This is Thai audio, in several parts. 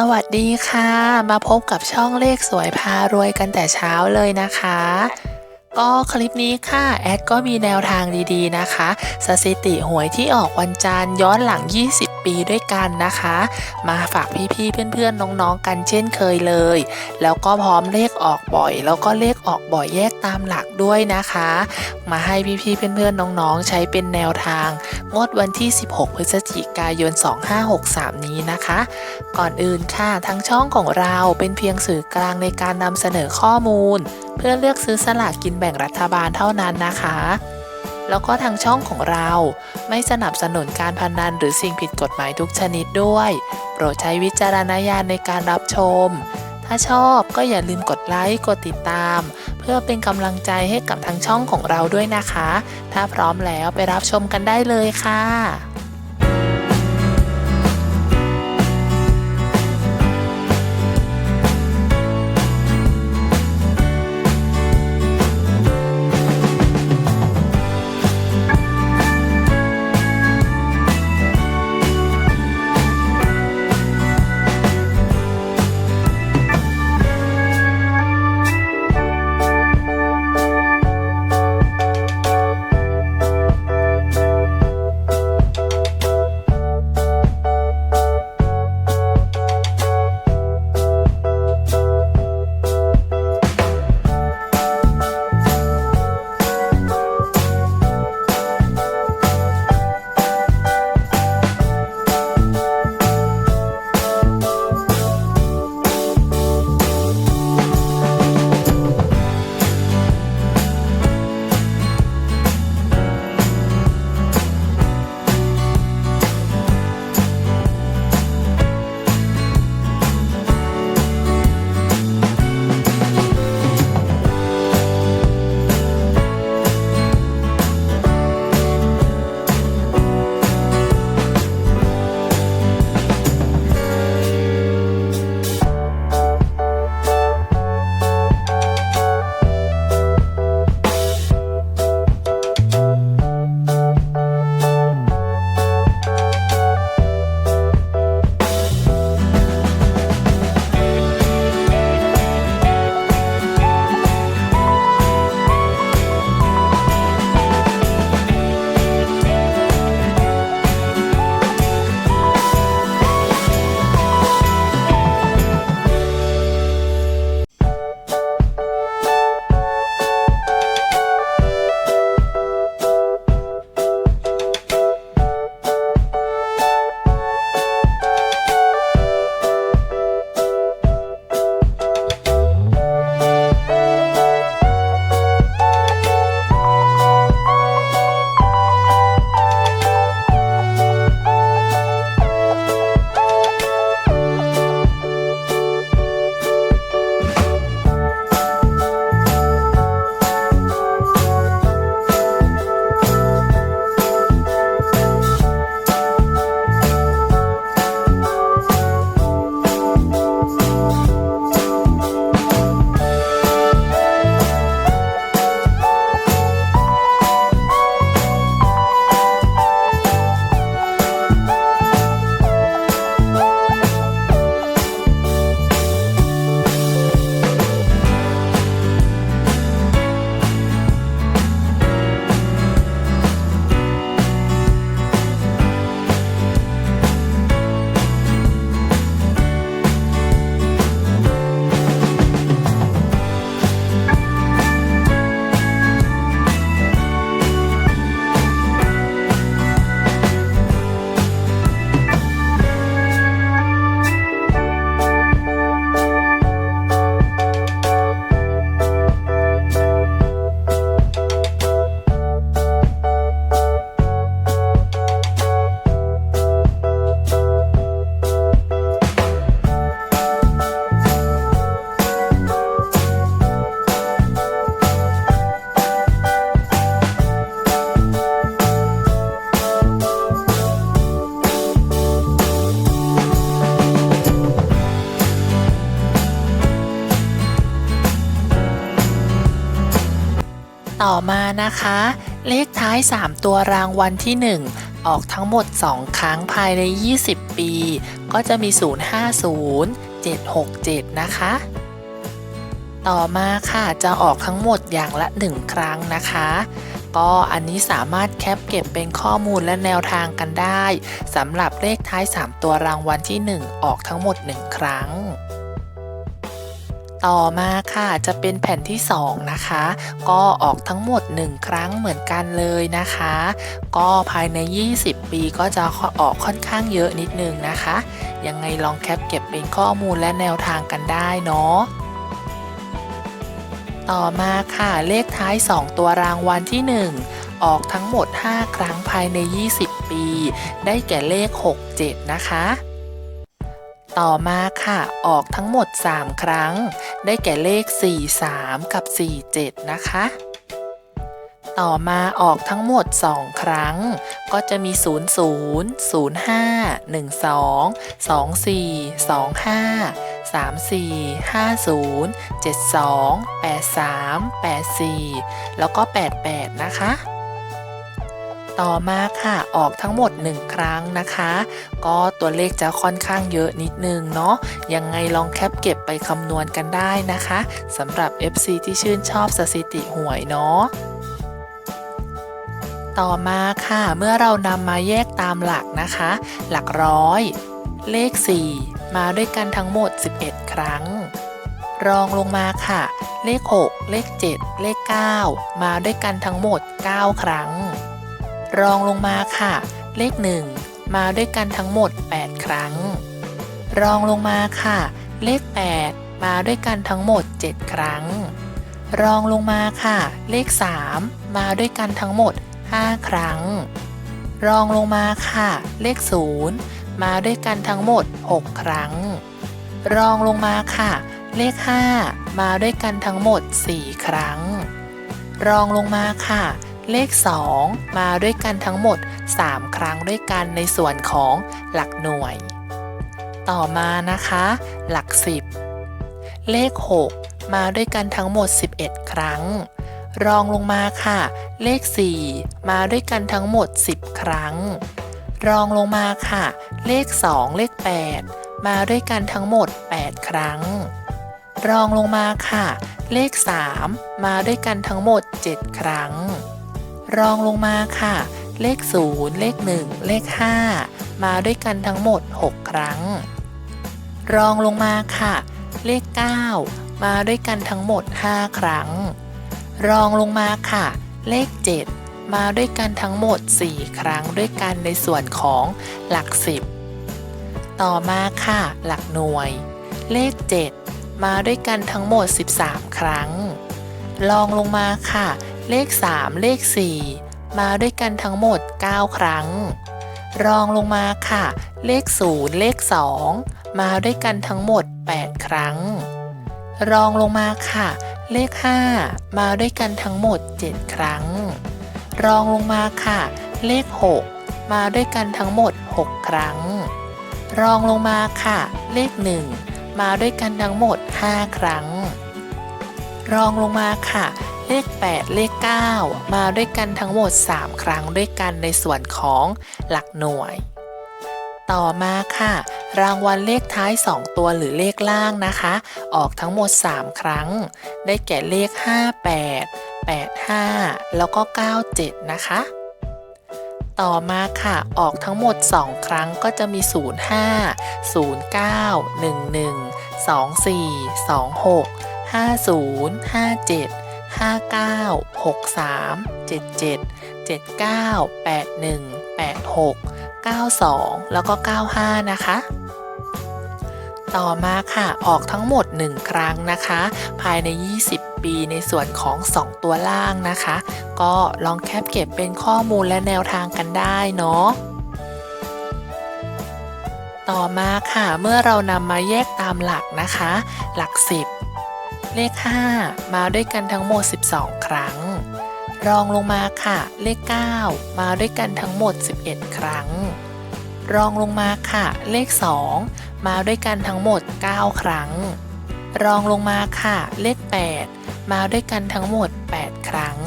สวัสดีค่ะ มาพบกับช่องเลขสวยพารวยกันแต่เช้าเลยนะคะ ก็คลิปนี้ค่ะแอดก็มีแนวทางดีๆนะคะ สถิติหวยที่ออกวันจันทร์ย้อนหลัง 20 ปีด้วยกันนะคะ มาฝากพี่ๆเพื่อนๆน้องๆกันเช่นเคยเลย แล้วก็พร้อมเลขออกบ่อย แล้วก็เลขออกบ่อยแยกตามหลักด้วยนะคะ มาให้พี่ๆเพื่อนๆน้องๆใช้เป็นแนวทาง งดวันที่ 16 พฤศจิกายน 2563 นี้นะคะ ก่อนอื่นค่ะทางช่องของเราเป็นเพียงสื่อกลางในการนำเสนอข้อมูล เพื่อเลือกซื้อสลากกินแบ่งรัฐบาลเท่านั้นนะคะ แล้วก็ทางช่องของเราไม่สนับสนุนการพนันหรือสิ่งผิดกฎหมายทุกชนิดด้วย โปรดใช้วิจารณญาณในการรับชม ถ้าชอบก็อย่าลืมกดไลค์กดติดตาม เพื่อเป็นกำลังใจให้กับทางช่องของเราด้วยนะคะ ถ้าพร้อมแล้วไปรับชมกันได้เลยค่ะ อมานะคะ เลขท้าย 3 ตัวรางวัลที่ 1 ออกทั้งหมด 2 ครั้งภายใน 20 ปี ก็จะมี 050 767 นะคะ ต่อมาค่ะจะออกทั้งหมดอย่างละ 1 ครั้งนะคะก็อันนี้สามารถแคปเก็บเป็นข้อมูลและแนวทางกันได้สำหรับเลขท้าย 3 ตัวรางวัลที่ 1 ออกทั้งหมด 1 ครั้ง ต่อมาค่ะจะเป็นแผ่นที่ 2 นะคะ ก็ออกทั้งหมด 1 ครั้งเหมือนกันเลยนะคะ ก็ภายใน 20 ปีก็จะออกค่อนข้างเยอะนิดนึงนะคะ ยังไงลองแคปเก็บเป็นข้อมูลและแนวทางกันได้เนาะต่อมาค่ะเลขท้าย 2 ตัวรางวัลที่ 1 ออกทั้งหมด 5 ครั้งภายใน 20 ปี ได้แก่เลข 67 นะคะ ต่อมาค่ะออกทั้งหมด 3 ครั้ง ได้แก่เลข 43 กับ 47 นะคะ ต่อมาออกทั้งหมด 2 ครั้ง ก็จะมี 00 05 12 24 25 34 50 72 83 84 แล้วก็ 88 นะคะ ต่อมาค่ะออกทั้งหมด 1 ครั้งนะคะ ก็ตัวเลขจะค่อนข้างเยอะนิดนึงเนาะยังไงลองแคปเก็บไปคำนวณกันได้นะคะสำหรับ FC ที่ชื่นชอบสถิติหวยเนาะต่อมาค่ะ เมื่อเรานำมาแยกตามหลักนะคะ หลักร้อย เลข 4 มาด้วยกันทั้งหมด 11 ครั้ง รองลงมาค่ะ เลข 6 เลข 7 เลข 9 มาด้วยกันทั้งหมด 9 ครั้ง รองลงมาค่ะ เลข 1 มาด้วยกันทั้งหมด 8 ครั้ง รองลงมาค่ะ เลข 8 มาด้วยกันทั้งหมด 7 ครั้ง รองลงมาค่ะ เลข 3 มาด้วยกันทั้งหมด 5 ครั้ง รองลงมาค่ะ เลข 0 มาด้วยกันทั้งหมด 6 ครั้ง รองลงมาค่ะ เลข 5 มาด้วยกันทั้งหมด 4 ครั้ง รองลงมาค่ะ เลข 2 มาด้วยกันทั้งหมด 3 ครั้งด้วยกันในส่วนของหลักหน่วย ต่อมานะคะ หลัก 10 เลข 6 มาด้วยกันทั้งหมด 11 ครั้ง รองลงมาค่ะ เลข 4 มาด้วยกันทั้งหมด 10 ครั้ง รองลงมาค่ะ เลข 2 เลข 8 มาด้วยกันทั้งหมด 8 ครั้ง รองลงมาค่ะเลข 3 มาด้วยกันทั้งหมด 7 ครั้ง รองลงมาค่ะ เลข 0 เลข 1 เลข 5 มาด้วยกันทั้งหมด 6 ครั้ง รองลงมาค่ะ เลข 9 มาด้วยกันทั้งหมด 5 ครั้ง รองลงมาค่ะ เลข 7 มาด้วยกันทั้งหมด 4 ครั้งด้วยกันในส่วนของหลัก 10 ต่อมาค่ะ หลักหน่วย เลข 7 มาด้วยกันทั้งหมด 13 ครั้ง รองลงมาค่ะ เลข 3 เลข 4 มาด้วยกันทั้งหมด 9 ครั้ง รองลงมาค่ะ เลข 0 เลข 2 มาด้วยกันทั้งหมด 8 ครั้ง รองลงมาค่ะ เลข 5 มาด้วยกันทั้งหมด 7 ครั้ง รองลงมาค่ะ เลข 6 มาด้วยกันทั้งหมด 6 ครั้ง รองลงมาค่ะ เลข 1 มาด้วยกันทั้งหมด 5 ครั้ง รองลงมาค่ะ เลข 8 เลข 9 มาด้วยกันทั้งหมด 3 ครั้งด้วยกันในส่วนของหลักหน่วย ต่อมาค่ะ รางวัลเลขท้าย 2 ตัวหรือเลขล่างนะคะ ออกทั้งหมด 3 ครั้ง ได้แก่เลข 58 85 แล้วก็ 97 นะคะต่อมาค่ะ ออกทั้งหมด 2 ครั้งก็จะมี 05 09 11 24 26 50 57 59 63 77 79 81 86 92 แล้วก็ 95 นะคะ ต่อมาค่ะออกทั้งหมด 1 ครั้งนะคะ ภายใน 20 ปีในส่วนของ 2 ตัวล่างนะคะ ก็ลองแคปเก็บเป็นข้อมูลและแนวทางกันได้เนาะต่อมาค่ะเมื่อเรานำมาแยกตามหลักนะคะ หลัก 10 เลข 5 มาด้วยกันทั้งหมด 12 ครั้ง รองลงมาค่ะ เลข 9 มาด้วยกันทั้งหมด 11 ครั้ง รองลงมาค่ะ เลข 2 มาด้วยกันทั้งหมด 9 ครั้ง รองลงมาค่ะ เลข 8 มาด้วยกันทั้งหมด 8 ครั้ง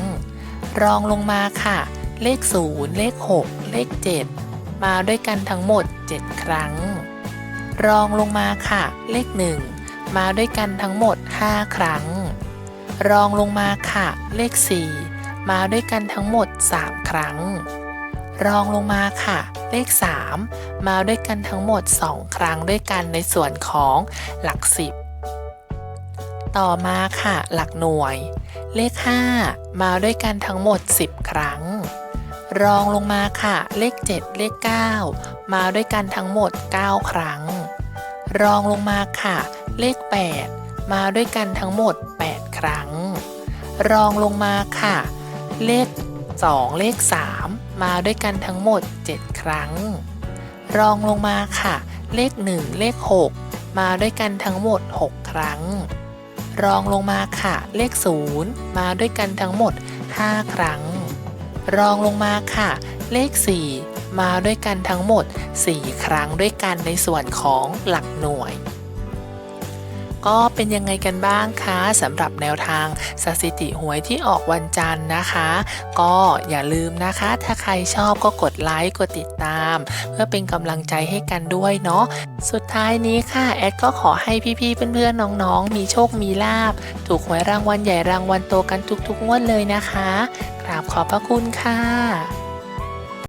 รองลงมาค่ะ เลข 0 เลข 6 เลข 7 มาด้วยกันทั้งหมด 7 ครั้ง รองลงมาค่ะ เลข 1 มาด้วยกันทั้งหมด 5 ครั้ง รองลงมาค่ะ เลข 4 มาด้วยกันทั้งหมด 3 ครั้ง รองลงมาค่ะ เลข 3 มาด้วยกันทั้งหมด 2 ครั้งด้วยกันในส่วนของหลัก 10 ต่อมาค่ะ หลักหน่วย เลข 5 มาด้วยกันทั้งหมด 10 ครั้ง รองลงมาค่ะ เลข 7 เลข 9 มาด้วยกันทั้งหมด 9 ครั้ง รองลงมาค่ะ เลข 8 มาด้วยกันทั้งหมด 8 ครั้ง รองลงมาค่ะ เลข 2 เลข 3 มาด้วยกันทั้งหมด 7 ครั้ง รองลงมาค่ะ เลข 1 เลข 6 มาด้วยกันทั้งหมด 6 ครั้ง รองลงมาค่ะ เลข 0 มาด้วยกันทั้งหมด 5 ครั้ง รองลงมาค่ะ เลข 4 มาด้วยกันทั้งหมด 4 ครั้งด้วยกันในส่วนของหลักหน่วย ก็เป็นยังไงกันบ้างคะสำหรับแนวทางสถิติหวยที่ออกวันจันทร์นะคะ ก็อย่าลืมนะคะ ถ้าใครชอบก็กดไลค์กดติดตาม เพื่อเป็นกำลังใจให้กันด้วยเนาะสุดท้ายนี้ค่ะแอดก็ขอให้พี่ๆเพื่อนๆน้องๆ มีโชคมีลาบ ถูกหวยรางวัลใหญ่รางวัลโตกันทุกๆงวดเลยนะคะกราบขอบพระคุณค่ะ